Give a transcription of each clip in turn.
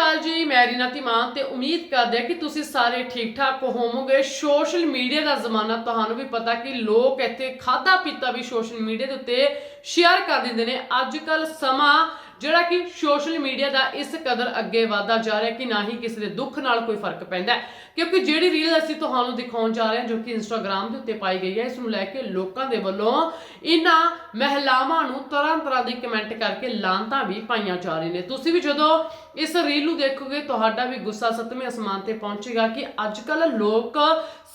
ਅਕਾਲ ਜੀ, ਮੈਂ ਰੀਨਾ ਧੀਮਾਨ ਤੇ ਉਮੀਦ ਕਰਦੇ ਹਾਂ ਕਿ ਤੁਸੀਂ ਸਾਰੇ ਠੀਕ ਠਾਕ ਹੋਵੋਗੇ। ਸੋਸ਼ਲ ਮੀਡੀਆ ਦਾ ਜ਼ਮਾਨਾ ਤੁਹਾਨੂੰ ਵੀ ਪਤਾ ਕਿ ਲੋਕ ਇੱਥੇ ਖਾਦਾ ਪੀਤਾ ਵੀ ਸੋਸ਼ਲ ਮੀਡੀਆ ਦੇ ਉੱਤੇ ਸ਼ੇਅਰ ਕਰ ਦਿੰਦੇ ਨੇ। ਅੱਜ ਕੱਲ ਸਮਾਂ ਜਿਹੜਾ ਕਿ ਸੋਸ਼ਲ ਮੀਡੀਆ ਦਾ ਇਸ ਕਦਰ ਅੱਗੇ ਵਧਦਾ ਜਾ ਰਿਹਾ ਕਿ ਨਾ ਹੀ ਕਿਸੇ ਦੇ ਦੁੱਖ ਨਾਲ ਕੋਈ ਫ਼ਰਕ ਪੈਂਦਾ ਕਿਉਂਕਿ ਜਿਹੜੀ ਰੀਲ ਅਸੀਂ ਤੁਹਾਨੂੰ ਦਿਖਾਉਣ ਜਾ ਰਹੇ ਹਾਂ ਜੋ ਕਿ ਇੰਸਟਾਗ੍ਰam ਦੇ ਉੱਤੇ ਪਾਈ ਗਈ ਹੈ, ਇਸ ਨੂੰ ਲੈ ਕੇ ਲੋਕਾਂ ਦੇ ਵੱਲੋਂ ਇਹਨਾਂ ਮਹਿਲਾਵਾਂ ਨੂੰ ਤਰ੍ਹਾਂ ਤਰ੍ਹਾਂ ਦੀ ਕਮੈਂਟ ਕਰਕੇ ਲਾਂਤਾਂ ਵੀ ਪਾਈਆਂ ਜਾ ਰਹੀਆਂ ਨੇ। ਤੁਸੀਂ ਵੀ ਜਦੋਂ ਇਸ ਰੀਲ ਨੂੰ ਦੇਖੋਗੇ, ਤੁਹਾਡਾ ਵੀ ਗੁੱਸਾ ਸੱਤਵੇਂ ਅਸਮਾਨ ਤੇ ਪਹੁੰਚੇਗਾ ਕਿ ਅੱਜ ਕੱਲ ਲੋਕ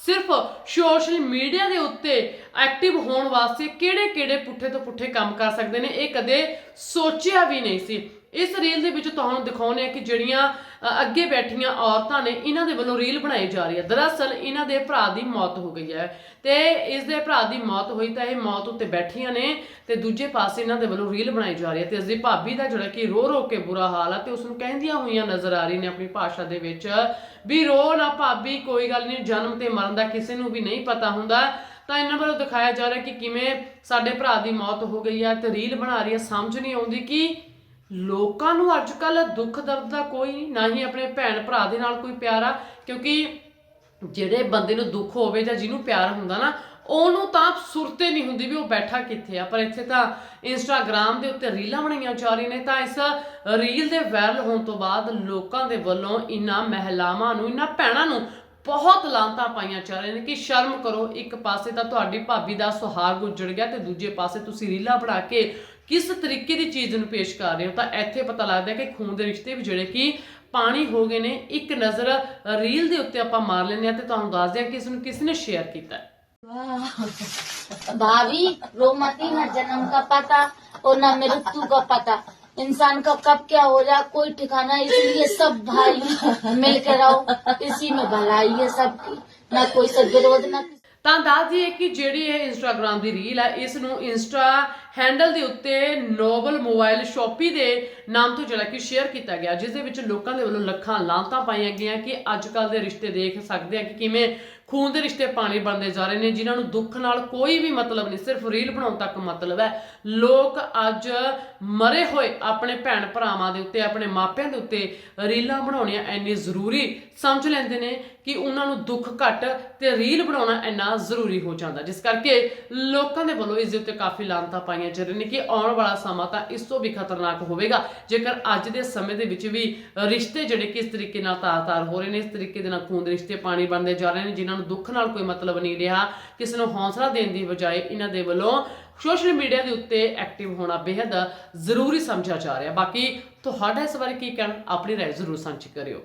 ਸਿਰਫ ਸੋਸ਼ਲ ਮੀਡੀਆ ਦੇ ਉੱਤੇ ਐਕਟਿਵ ਹੋਣ ਵਾਸਤੇ ਕਿਹੜੇ-ਕਿਹੜੇ ਪੁੱਠੇ ਤੋਂ ਪੁੱਠੇ ਕੰਮ ਕਰ ਸਕਦੇ ਨੇ, ਇਹ ਕਦੇ ਸੋਚਿਆ ਵੀ ਨਹੀਂ ਸੀ। ਇਸ ਰੀਲ ਦੇ ਵਿੱਚ ਤੁਹਾਨੂੰ ਦਿਖਾਉਂਦੇ ਆ ਕਿ ਜਿਹੜੀਆਂ ਅੱਗੇ ਬੈਠੀਆਂ ਔਰਤਾਂ ਨੇ, ਇਹਨਾਂ ਦੇ ਵੱਲੋਂ ਰੀਲ ਬਣਾਈ ਜਾ ਰਹੀ ਹੈ। ਦਰਅਸਲ ਇਹਨਾਂ ਦੇ ਭਰਾ ਦੀ ਮੌਤ ਹੋ ਗਈ ਹੈ। ਤੇ ਇਸ ਦੇ ਭਰਾ ਦੀ ਮੌਤ ਹੋਈ ਤਾਂ ਇਹ ਮੌਤ ਉੱਤੇ ਬੈਠੀਆਂ ਨੇ ਤੇ ਦੂਜੇ ਪਾਸੇ ਇਹਨਾਂ ਦੇ ਵੱਲੋਂ ਰੀਲ ਬਣਾਈ ਜਾ ਰਹੀ ਹੈ। ਤੇ ਇਸ ਦੀ ਭਾਬੀ ਦਾ ਜਿਹੜਾ ਕਿ ਰੋ ਰੋ ਕੇ ਬੁਰਾ ਹਾਲ ਹੈ ਤੇ ਉਸ ਨੂੰ ਕਹਿੰਦੀਆਂ ਹੋਈਆਂ ਨਜ਼ਰ ਆ ਰਹੀ ਨੇ ਆਪਣੀ ਭਾਸ਼ਾ ਦੇ ਵਿੱਚ ਵੀ ਰੋ ਨਾ ਭਾਬੀ, ਕੋਈ ਗੱਲ ਨਹੀਂ, ਜਨਮ ਤੇ ਮਰਨ ਦਾ ਕਿਸੇ ਨੂੰ ਵੀ ਨਹੀਂ ਪਤਾ ਹੁੰਦਾ। ਤਾਂ ਇਹਨਾਂ ਵੱਲੋਂ ਦਿਖਾਇਆ ਜਾ ਰਿਹਾ ਕਿ ਕਿਵੇਂ ਸਾਡੇ ਭਰਾ ਦੀ ਮੌਤ ਹੋ ਗਈ ਹੈ ਤੇ ਰੀਲ ਬਣਾ ਰਹੀ ਹੈ। ਸਮਝ ਨਹੀਂ ਆਉਂਦੀ ਕਿ ਲੋਕਾਂ ਨੂੰ ਅੱਜ ਕੱਲ ਦੁੱਖ ਦਰਦ ਦਾ ਕੋਈ ਨਾ ਹੀ ਆਪਣੇ ਭੈਣ ਭਰਾ ਦੇ ਨਾਲ ਕੋਈ ਪਿਆਰ ਆ, ਕਿਉਂਕਿ ਜਿਹੜੇ ਬੰਦੇ ਨੂੰ ਦੁੱਖ ਹੋਵੇ ਜਾਂ ਜਿਹਨੂੰ ਪਿਆਰ ਹੁੰਦਾ ਨਾ, ਉਹਨੂੰ ਤਾਂ ਸੁਰਤੇ ਨਹੀਂ ਹੁੰਦੀ ਵੀ ਉਹ ਬੈਠਾ ਕਿੱਥੇ ਆ। ਪਰ ਇੱਥੇ ਤਾਂ ਇੰਸਟਾਗ੍ਰam ਦੇ ਉੱਤੇ ਰੀਲਾਂ ਬਣਾਈਆਂ ਜਾ ਰਹੀਆਂ ਨੇ, ਤਾਂ ਇਸ ਰੀਲ ਦੇ ਵਾਇਰਲ ਹੋਣ ਤੋਂ ਬਾਅਦ ਲੋਕਾਂ ਦੇ ਵੱਲੋਂ ਇਨ੍ਹਾਂ ਮਹਿਲਾਵਾਂ ਨੂੰ, ਇਨ੍ਹਾਂ ਭੈਣਾਂ ਨੂੰ ਬਹੁਤ ਲਾਂਤਾਂ ਪਾਈਆਂ ਜਾ ਰਹੀਆਂ ਨੇ ਕਿ ਸ਼ਰਮ ਕਰੋ, ਇੱਕ ਪਾਸੇ ਤਾਂ ਤੁਹਾਡੀ ਭਾਬੀ ਦਾ ਸੁਹਾਗ ਉੱਜੜ ਗਿਆ ਤੇ ਦੂਜੇ ਪਾਸੇ ਤੁਸੀਂ ਰੀਲਾਂ ਬਣਾ ਕੇ ਕਿਸ ਤਰੀਕੇ ਦੀ ਚੀਜ਼ ਨੂੰ ਪੇਸ਼ ਕਰ ਰਹੇ ਹੋ ਤਾਂ ਇੱਥੇ ਪਤਾ ਲੱਗਦਾ ਹੈ ਕਿ ਖੂਨ ਦੇ ਰਿਸ਼ਤੇ ਵੀ ਜਿਹੜੇ ਕਿ ਪਾਣੀ ਹੋ ਗਏ ਨੇ ਇੱਕ ਨਜ਼ਰ ਰੀਲ ਦੇ ਉੱਤੇ ਆਪਾਂ ਮਾਰ ਲੈਂਦੇ ਆ ਤੇ ਤੁਹਾਨੂੰ ਦੱਸਦੇ ਆ ਕਿ ਇਸ ਨੂੰ ਕਿਸ ਨੇ ਸ਼ੇਅਰ ਕੀਤਾ ਹੈ भाभी रो मती न जन्म का पता और न मृत्यु का पता इंसान का कब क्या हो जाए कोई ठिकाना इसलिए सब भाई मिल के रहो इसी में भलाई है सबकी न कोई से विरोध न किसी ਤਾਂ ਦੱਸ ਦਈਏ ਕਿ ਜਿਹੜੀ ਇਹ ਇੰਸਟਾਗ੍ਰam ਦੀ ਰੀਲ ਹੈ ਇਸ ਨੂੰ ਇੰਸਟਾ ਹੈਂਡਲ ਦੇ ਉੱਤੇ ਨੋਬਲ ਮੋਬਾਈਲ ਸ਼ਾਪੀ ਦੇ ਨਾਮ ਤੋਂ ਜਿਹੜਾ ਕਿ ਸ਼ੇਅਰ ਕੀਤਾ ਗਿਆ ਜਿਸ ਦੇ ਵਿੱਚ ਲੋਕਾਂ ਦੇ ਵੱਲੋਂ ਲੱਖਾਂ ਲਾਂਤਾਂ ਪਾਈਆਂ ਗਈਆਂ ਕਿ ਅੱਜ ਕੱਲ ਦੇ ਰਿਸ਼ਤੇ ਦੇਖ ਸਕਦੇ ਆ ਕਿ ਕਿਵੇਂ ਖੂਨ ਦੇ ਰਿਸ਼ਤੇ ਪਾਣੀ ਬਣਦੇ ਜਾ ਰਹੇ ਨੇ, ਜਿਨ੍ਹਾਂ ਨੂੰ ਦੁੱਖ ਨਾਲ ਕੋਈ ਵੀ ਮਤਲਬ ਨਹੀਂ, ਸਿਰਫ ਰੀਲ ਬਣਾਉਣ ਤੱਕ ਮਤਲਬ ਹੈ। ਲੋਕ ਅੱਜ ਮਰੇ ਹੋਏ ਆਪਣੇ ਭੈਣ ਭਰਾਵਾਂ ਦੇ ਉੱਤੇ, ਆਪਣੇ ਮਾਪਿਆਂ ਦੇ ਉੱਤੇ ਰੀਲਾਂ ਬਣਾਉਣੀਆਂ ਇੰਨੀ ਜ਼ਰੂਰੀ ਸਮਝ ਲੈਂਦੇ ਨੇ ਕਿ ਉਹਨਾਂ ਨੂੰ ਦੁੱਖ ਘਟ ਤੇ ਰੀਲ ਬਣਾਉਣਾ ਇੰਨਾ ਜ਼ਰੂਰੀ ਹੋ ਜਾਂਦਾ। ਜਿਸ ਕਰਕੇ ਲੋਕਾਂ ਦੇ ਵੱਲੋਂ ਇਸ ਦੇ ਉੱਤੇ ਕਾਫੀ ਲਾਂਤਾਂ ਪਾਈਆਂ ਜਾ ਰਹੀਆਂ ਨੇ ਕਿ ਆਉਣ ਵਾਲਾ ਸਮਾਂ ਤਾਂ ਇਸ ਤੋਂ ਵੀ ਖਤਰਨਾਕ ਹੋਵੇਗਾ। ਜੇਕਰ ਅੱਜ ਦੇ ਸਮੇਂ ਦੇ ਵਿੱਚ ਵੀ ਰਿਸ਼ਤੇ ਜਿਹੜੇ ਕਿਸ ਤਰੀਕੇ ਨਾਲ ਤਾਰ-ਤਾਰ ਹੋ ਰਹੇ ਨੇ, ਇਸ ਤਰੀਕੇ ਦੇ ਨਾਲ ਖੂਨ ਦੇ ਰਿਸ਼ਤੇ ਪਾਣੀ ਬਣਦੇ ਜਾ ਰਹੇ ਨੇ, ਜਿਨ੍ਹਾਂ ਨੂੰ ਦੁੱਖ ਨਾਲ ਕੋਈ ਮਤਲਬ ਨਹੀਂ ਰਿਹਾ, ਕਿਸੇ ਨੂੰ ਹੌਸਲਾ ਦੇਣ ਦੀ ਬਜਾਏ ਇਹਨਾਂ ਦੇ ਵੱਲੋਂ ਸੋਸ਼ਲ ਮੀਡੀਆ ਦੇ ਉੱਤੇ ਐਕਟਿਵ ਹੋਣਾ ਬੇहद ਜ਼ਰੂਰੀ ਸਮਝਿਆ ਜਾ ਰਿਹਾ। ਬਾਕੀ ਤੁਹਾਡਾ ਇਸ ਬਾਰੇ ਕੀ ਕਹਿਣਾ? ਆਪਣੀ ਰਾਏ ਜ਼ਰੂਰ ਸਾਂਝੀ ਕਰਿਓ।